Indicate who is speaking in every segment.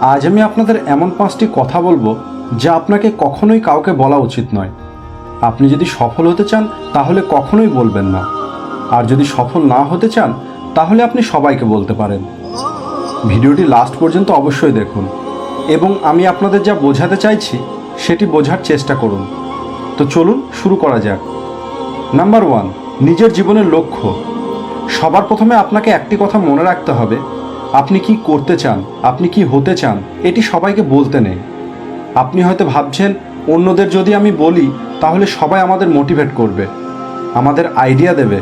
Speaker 1: আজ আমি আপনাদের এমন পাঁচটি কথা বলব যা আপনাকে কখনোই কাউকে বলা উচিত নয়। আপনি যদি সফল হতে চান, তাহলে কখনোই বলবেন না। আর যদি সফল না হতে চান, তাহলে আপনি সবাইকে বলতে পারেন। ভিডিওটি লাস্ট পর্যন্ত অবশ্যই দেখুন। এবং আমি আপনাদের যা বোঝাতে চাইছি, সেটি বোঝার চেষ্টা করুন। তো চলুন শুরু করা যাক। নাম্বার ওয়ান, নিজের জীবনের লক্ষ্য। সবার প্রথমে আপনাকে একটি কথা মনে রাখতে হবে আপনি কি করতে চান? আপনি কি হতে চান? এটি সবাইকে বলতে নেই। আপনি হয়তো ভাবছেন, অন্যদের যদি আমি বলি, তাহলে সবাই আমাদের মোটিভেট করবে, আমাদের আইডিয়া দেবে।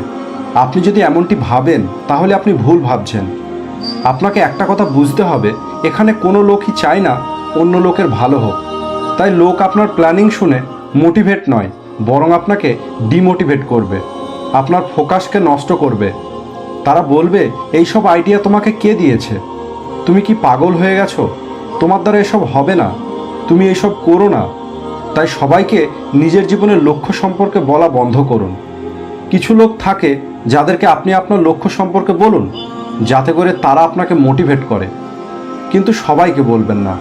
Speaker 1: আপনি যদি এমনটি ভাবেন, তাহলে আপনি ভুল ভাবছেন। আপনাকে একটা কথা বুঝতে হবে, এখানে কোনো লোকই চায় না অন্য লোকের ভালো হোক। তাই লোক আপনার প্ল্যানিং শুনে মোটিভেট নয়, বরং আপনাকে ডিমোটিভেট করবে। আপনার ফোকাসকে নষ্ট করবে। তারা বলবে, এইসব আইডিয়া তোমাকে কে দিয়েছে? তুমি কি পাগল হয়ে গেছো? তোমার দ্বারা এসব হবে না। তুমি এসব করো না। তাই সবাইকে নিজের জীবনের লক্ষ্য সম্পর্কে বলা বন্ধ করুন। কিছু লোক থাকে যাদেরকে আপনি আপনার লক্ষ্য সম্পর্কে বলুন, যাতে করে তারা আপনাকে মোটিভেট করে। কিন্তু সবাইকে বলবেন না।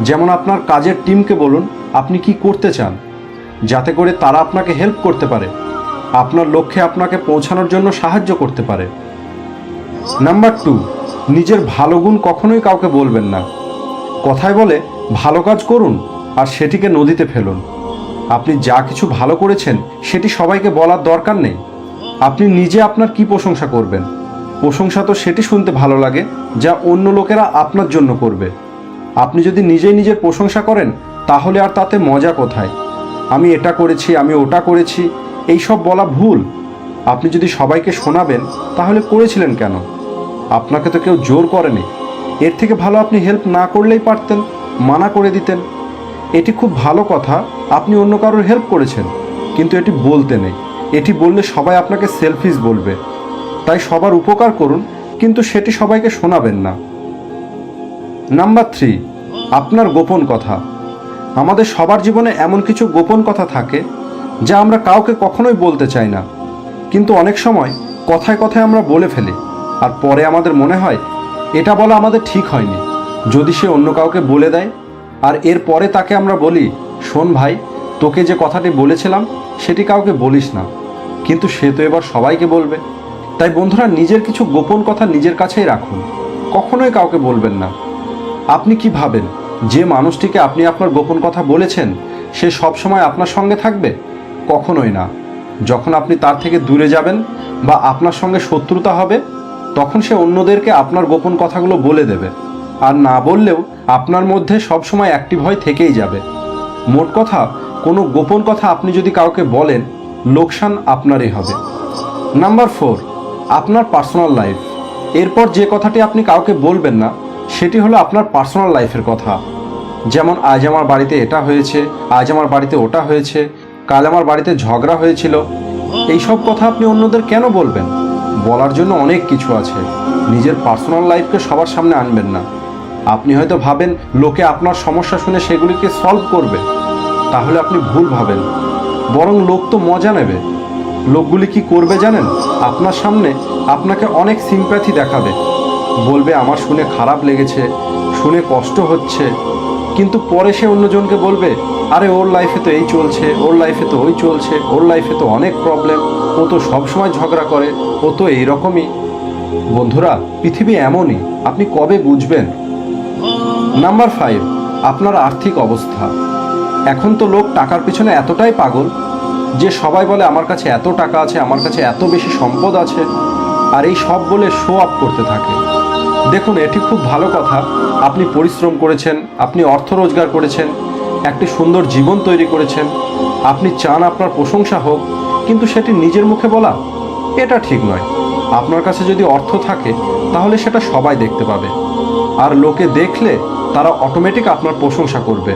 Speaker 1: যেমন আপনার কাজের টিমকে বলুন, আপনি কি করতে চান? যাতে করে তারা আপনাকে হেল্প করতে পারে। আপনার লক্ষ্যে আপনাকে পৌঁছানোর জন্য সাহায্য করতে পারে। নাম্বার টু নিজের ভালো গুণ কখনোই কাউকে বলবেন না। কথায় বলে, ভালো কাজ করুন আর সেটিকে নদীতে ফেলুন। আপনি যা কিছু ভালো করেছেন, সেটি সবাইকে বলার দরকার নেই। আপনি নিজে আপনার কি প্রশংসা করবেন? প্রশংসা তো সেটি শুনতে ভালো লাগে, যা অন্য লোকেরা আপনার জন্য করবে। আপনি যদি নিজেই নিজের প্রশংসা করেন, তাহলে আর তাতে মজা কোথায়? আমি এটা করেছি, আমি ওটা করেছি এই সব বলা ভুল। আপনি যদি সবাইকে শোনাবেন, তাহলে করেছিলেন কেন? আপনাকে তো কেউ জোর করেনি। এর থেকে ভালো আপনি হেল্প না করলেই পারতেন, মানা করে দিতেন। এটি খুব ভালো কথা, আপনি অন্য কারোর হেল্প করেছেন, কিন্তু এটি বলতে নেই। এটি বললে সবাই আপনাকে সেলফিস বলবে। তাই সবার উপকার করুন, কিন্তু সেটি সবাইকে শোনাবেন না। নাম্বার থ্রি আপনার গোপন কথা। আমাদের সবার জীবনে এমন কিছু গোপন কথা থাকে, যা আমরা কাউকে কখনোই বলতে চাই না। কিন্তু অনেক সময় কথায় কথায় আমরা বলে ফেলি। আর পরে আমাদের মনে হয় এটা বলা আমাদের ঠিক হয়নি। যদি সে অন্য কাউকে বলে দেয়, আর এর পরে তাকে আমরা বলি, শোন ভাই, তোকে যে কথাটি বলেছিলাম, সেটি কাউকে বলিস না। কিন্তু সে তো এবার সবাইকে বলবে। তাই বন্ধুরা, নিজের কিছু গোপন কথা নিজের কাছেই রাখুন। কখনোই কাউকে বলবেন না। আপনি কি ভাবেন, যে মানুষটিকে আপনি আপনার গোপন কথা বলেছেন, সে সব সময় আপনার সঙ্গে থাকবে? কখনোই না। যখন আপনি তার থেকে দূরে যাবেন বা আপনার সঙ্গে শত্রুতা হবে তখন সে অন্যদেরকে আপনার গোপন কথাগুলো বলে দেবে। আর না বললেও আপনার মধ্যে সবসময় অ্যাক্টিভ হয়ে থেকেই যাবে। মোট কথা, কোনো গোপন কথা আপনি যদি কাউকে বলেন, লোকসান আপনারই হবে। নাম্বার ফোর, আপনার পার্সোনাল লাইফ এরপর যে কথাটি আপনি কাউকে বলবেন না, সেটি হলো আপনার পার্সোনাল লাইফের কথা। যেমন, আজ আমার বাড়িতে এটা হয়েছে, আজ আমার বাড়িতে ওটা হয়েছে, কাল আমার বাড়িতে ঝগড়া হয়েছিল। এইসব কথা আপনি অন্যদের কেন বলবেন? বলার জন্য অনেক কিছু আছে। নিজের পার্সোনাল লাইফকে সবার সামনে আনবেন না। আপনি হয়তো ভাবেন, লোকে আপনার সমস্যা শুনে সেগুলিকে সলভ করবে। তাহলে আপনি ভুল ভাবেন। বরং লোক তো মজা নেবে। লোকগুলি কি করবে জানেন? আপনার সামনে আপনাকে অনেক সিম্প্যাথি দেখাবে। বলবে, আমার শুনে খারাপ লেগেছে, শুনে কষ্ট হচ্ছে। কিন্তু পরে সে অন্যজনকে বলবে আরে ওর লাইফে তো এই চলছে, ওর লাইফে তো ওই চলছে, ওর লাইফে তো অনেক প্রবলেম ও তো সবসময় ঝগড়া করে, ও তো এইরকমই। বন্ধুরা, পৃথিবী এমনই, আপনি কবে বুঝবেন? নাম্বার ফাইভ আপনার আর্থিক অবস্থা। এখন তো লোক টাকার পিছনে এতটাই পাগল, যে সবাই বলে, আমার কাছে এত টাকা আছে, আমার কাছে এত বেশি সম্পদ আছে। আর এই সব বলে শো আপ করতে থাকে। দেখুন, এটি খুব ভালো কথা। আপনি পরিশ্রম করেছেন, আপনি অর্থ রোজগার করেছেন একটি সুন্দর জীবন তৈরি করেছেন। আপনি চান আপনার প্রশংসা হোক, কিন্তু সেটি নিজের মুখে বলা, এটা ঠিক নয়। আপনার কাছে যদি অর্থ থাকে, তাহলে সেটা সবাই দেখতে পাবে। আর লোকে দেখলে তারা অটোমেটিক আপনার প্রশংসা করবে।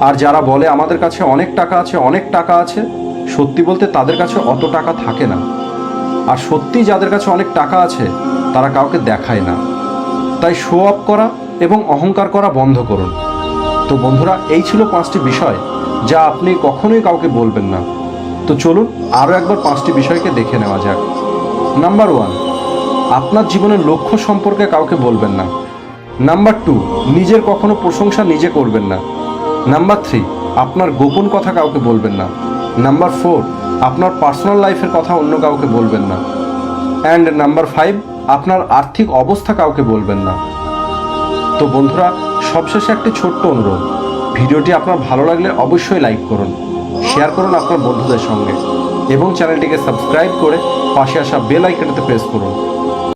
Speaker 1: আর যারা বলে আমাদের কাছে অনেক টাকা আছে, অনেক টাকা আছে, সত্যি বলতে তাদের কাছে অত টাকা থাকে না। আর সত্যি যাদের কাছে অনেক টাকা আছে, তারা কাউকে দেখায় না। তাই শো আপ করা এবং অহংকার করা বন্ধ করুন। তো বন্ধুরা, এই ছিল পাঁচটি বিষয় যা আপনি কখনোই কাউকে বলবেন না। তো চলুন আরও একবার পাঁচটি বিষয়কে দেখে নেওয়া যাক। নাম্বার ওয়ান, আপনার জীবনের লক্ষ্য সম্পর্কে কাউকে বলবেন না। নাম্বার টু, নিজের কখনো প্রশংসা নিজে করবেন না। নাম্বার থ্রি, আপনার গোপন কথা কাউকে বলবেন না। নাম্বার ফোর, আপনার পার্সোনাল লাইফের কথা অন্য কাউকে বলবেন না। অ্যান্ড নাম্বার ফাইভ, আপনার আর্থিক অবস্থা কাউকে বলবেন না। তো বন্ধুরা সবশেষে একটি ছোট্ট অনুরোধ। ভিডিওটি আপনার ভালো লাগলে অবশ্যই লাইক করুন, শেয়ার করুন আপনার বন্ধুদের সঙ্গে এবং চ্যানেলটিকে সাবস্ক্রাইব করে পাশে আসা বেল আইকনটিতে প্রেস করুন।